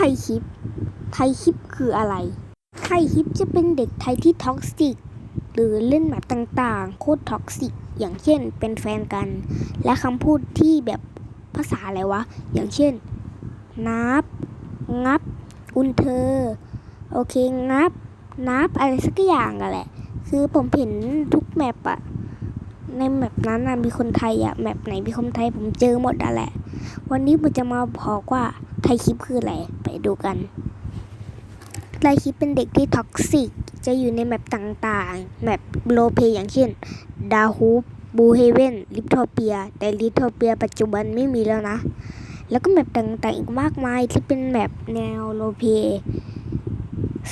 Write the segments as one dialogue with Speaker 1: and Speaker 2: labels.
Speaker 1: ไทยคลิป ไทยคลิปคืออะไร ไทยคลิปจะเป็นเด็กไทยที่ท็อกซิก หรือเล่นแบบต่างๆ โคตรท็อกซิก อย่างเช่น เป็นแฟนกัน และคำพูดที่แบบภาษาอะไรวะ อย่างเช่น นับ งับ อุนเธอ โอเค งับ นับ อะไรสักอย่างอะแหละ คือผมเห็นทุกแมปอะในแมปนั้นนะมีคนไทยอะแมปไหนมีคนไทยผมเจอหมดอะแหละ วันนี้ผมจะมาบอกว่า ไทคลิปคืออะไร ไปดูกันไทคลิปเป็นเด็กที่ท็อกซิก จะอยู่ในแมปต่างๆ แมปโลเพอย่างเช่น ดาฮูปบูเฮเว่นลิทอเปีย แต่ลิทอเปียปัจจุบันไม่มีแล้วนะ แล้วก็แมปต่างๆ อีกมากมายที่เป็นแมปแนวโลเพ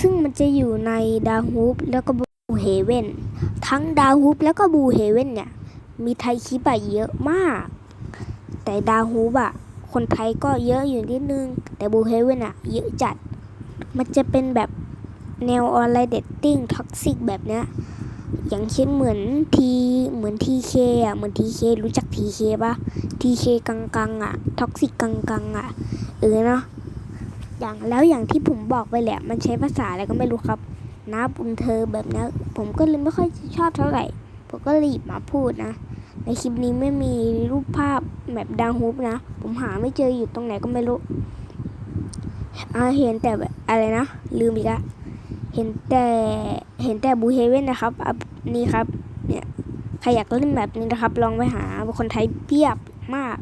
Speaker 1: ซึ่งมันจะอยู่ในดาฮูปแล้วก็บูเฮเว่น ทั้งดาฮูปแล้วก็บูเฮเว่นเนี่ย มีไทยคลิปอะเยอะมาก แต่ดาฮูปอะ คนไทยก็เยอะอยู่นิดนึง แต่บูเฮเว่นอะเยอะจัด มันจะเป็นแบบแนวออนไลน์เดตติ้งท็อกซิกแบบเนี้ยอย่างเช่นเหมือนทีเหมือนทีเคอะเหมือนทีเครู้จักทีเคปะทีเคกังกังอะท็อกซิกกังกังอะเออเนาะอย่างแล้วอย่างที่ผมบอกไปแหละมันใช้ภาษาอะไรก็ไม่รู้ครับนะบุญเธอแบบเนี้ยผมก็เลยไม่ค่อยชอบเท่าไหร่ ผมก็รีบมาพูดนะ ในคลิปนี้ไม่มีรูปภาพแบบดังฮุบนะ ผมหาไม่เจออยู่ตรงไหนก็ไม่รู้อาเห็นแต่อะไรนะ ลืมอีกอะเห็นแต่เห็นแต่บูเฮเว่นนะครับอะนี่ครับเนี่ยใครอยากเล่นแบบนี้นะครับ ลองไปหาคนไทยเพียบมาก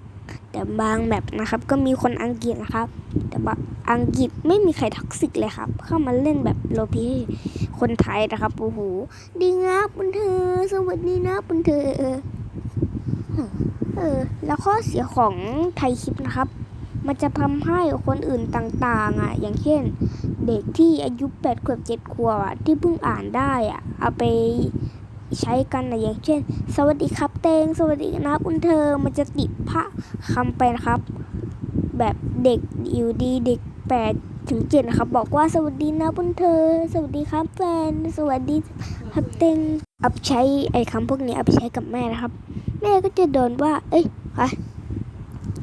Speaker 1: แต่บางแบบนะครับ ก็มีคนอังกฤษนะครับ แต่ว่าอังกฤษไม่มีใครท็อกซิกเลยครับ เข้ามาเล่นแบบโลพีคนไทยนะครับโอ้โหดีงับบุญเธอ สวัสดีนะบุญเธอ เออ แล้วข้อเสียของไทยคลิปนะครับ มันจะทำให้คนอื่นต่างๆอะ อย่างเช่น เด็กที่อายุแปดขวบเจ็ดขวบอะ ที่เพิ่งอ่านได้อะ เอาไปใช้กันนะอย่างเช่น สวัสดีครับเตง สวัสดีนะบุญเธอ มันจะติดพระคำไปนะครับ แบบเด็กอยู่ดีเด็กแปดถึงเจ็ดนะครับ บอกว่าสวัสดีนะบุญเธอ สวัสดีครับแฟน สวัสดีครับเตงเอาไปใช้ไอ้คำพวกนี้เอาไปใช้กับแม่นะครับ แม่ก็จะโดนว่า เอ้ยอะ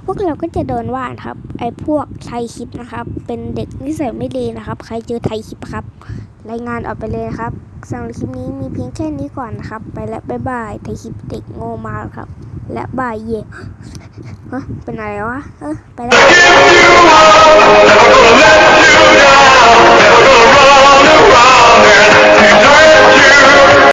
Speaker 1: พวกเราก็จะโดนว่านะครับ ไอ้พวกไทยคลิปนะครับ เป็นเด็กนิสัยไม่ดีนะครับ ใครเจอไทยคลิปครับ รายงานออกไปเลยนะครับสำหรับคลิปนี้มีเพียงแค่นี้ก่อนนะครับ ไปแล้วบ๊ายบายไทยคลิปเด็กโง่มาครับ และบายเย่ฮะเป็นอะไรวะเออไปแล้ว